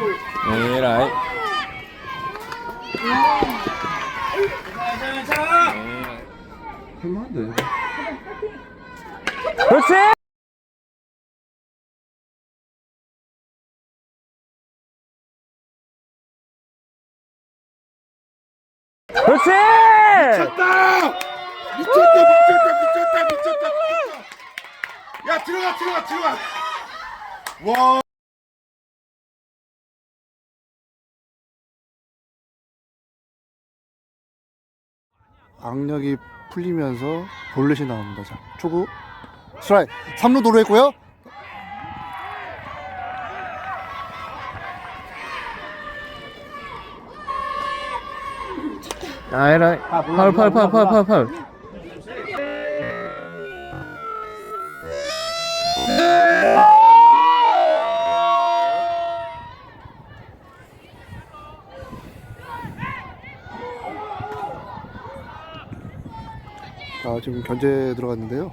에라이. 네. 그렇지. 그렇지. 미쳤다. 미쳤다. 미쳤다. 미쳤다. 미쳤다. 야 들어가 들어가 들어가. 와. 악력이 풀리면서 볼넷이 나옵니다. 자, 초구 스트라이크 3루 도루했고요. 아. 파울, 파울, 파울, 파울, 파울, 파울. 자, 지금 견제 들어갔는데요.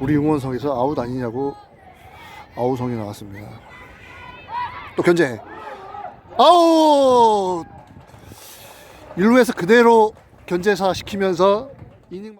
우리 응원석에서 아웃 아니냐고 아웃성이 나왔습니다. 또 견제. 아웃! 1루에서 그대로 견제사 시키면서 이닝